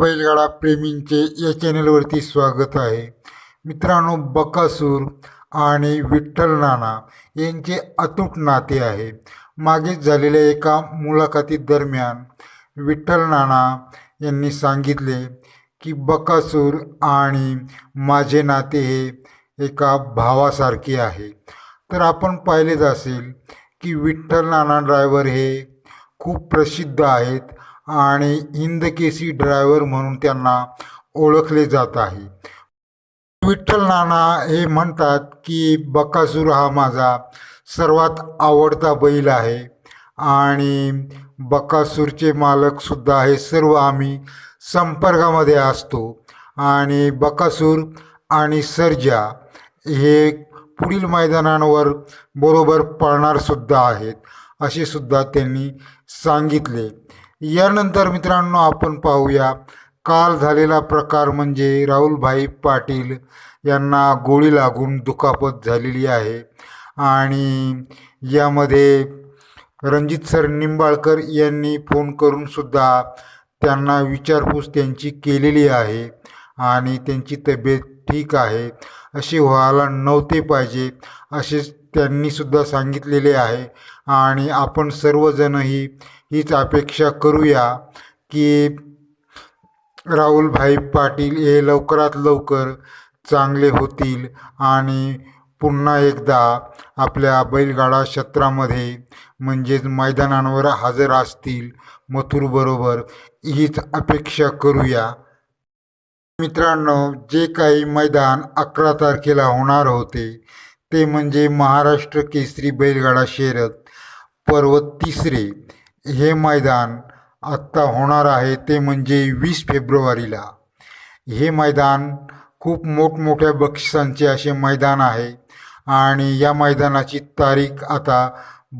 बैलगाडा प्रेमींचे या चॅनलवरती स्वागत आहे. मित्रांनो बकासूर आणि विठ्ठल नाना यांचे अतूट नाते आहे. मागेच झालेल्या एका मुलाखती दरम्यान विठ्ठल नाना यांनी सांगितले की बकासूर आणि माझे नाते हे एका भावासारखे आहे. तर आपण पाहिलेच असेल की विठ्ठल नाना ड्रायव्हर हे खूप प्रसिद्ध आहेत आणि हिंदकेसी ड्रायव्हर म्हणून त्यांना ओळखले जात आहे. विठ्ठल नाना हे म्हणतात की बकासूर हा माझा सर्वात आवडता बैल आहे आणि बकासूरचे मालकसुद्धा हे सर्व आम्ही संपर्कामध्ये असतो. आणि बकासूर आणि सर्जा हे पुढील मैदानांवर बरोबर पळणारसुद्धा आहेत असे सुद्धा त्यांनी सांगितले. यानंतर मित्रांनो आपण पाहूया. काल झालेला प्रकार म्हणजे राहुलभाई पाटील यांना गोळी लागून दुखापत झालेली आहे. आणि यामध्ये रणजित सर निंबाळकर यांनी फोन करूनसुद्धा त्यांना विचारपूस त्यांची केलेली आहे. आणि त्यांची तब्येत ठीक आहे. असे व्हायला नव्हते पाहिजे असे त्यांनीसुद्धा सांगितलेले आहे. आणि आपण सर्वजणही हीच अपेक्षा करूया की राहुलभाई पाटील हे लवकरात लवकर चांगले होतील आणि पुन्हा एकदा आपल्या बैलगाडा क्षेत्रामध्ये म्हणजेच मैदानांवर हजर असतील मथुरबरोबर हीच अपेक्षा करूया. मित्रांनो जे काही मैदान अकरा तारखेला होणार होते ते म्हणजे महाराष्ट्र केसरी बैलगाडा शर्यत पर्व तिसरे हे मैदान आत्ता होणार आहे ते म्हणजे वीस फेब्रुवारीला. हे मैदान खूप मोठमोठ्या बक्षिसांचे असे मैदान आहे आणि या मैदानाची तारीख आता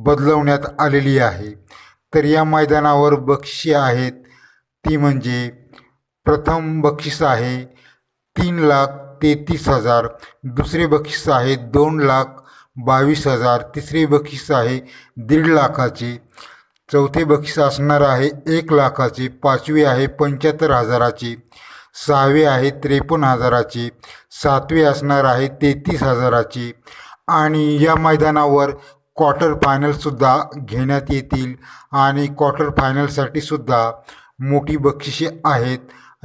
बदलवण्यात आलेली आहे. तर या मैदानावर बक्षी आहेत ती म्हणजे प्रथम बक्षीस आहे तीन लाख तेहतीस हजार. दुसरे बक्षीस आहे दोन लाख बावीस हजार. तिसरे बक्षीस आहे दीड लाखाचे. चौथे बक्षीस असणार आहे एक लाखाचे. पाचवे आहे पंच्याहत्तर हजाराचे. सहावे आहे त्रेपन्न हजाराचे. सातवे असणार आहे तेहतीस हजाराचे. आणि या मैदानावर क्वार्टर फायनलसुद्धा घेण्यात येतील. आणि क्वार्टर फायनलसाठी सुद्धा मोठी बक्षिसे आहेत.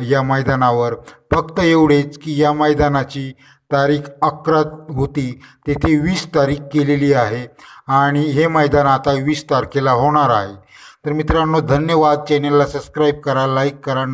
या मैदानावर. फक्त एवढेच की या मैदानाची तारीख अकरा होती. तेथे वीस तारीख केलेली आहे आणि हे मैदान आता वीस तारखेला होणार आहे. तर मित्रांनो धन्यवाद. चॅनलला सबस्क्राईब करा लाईक करा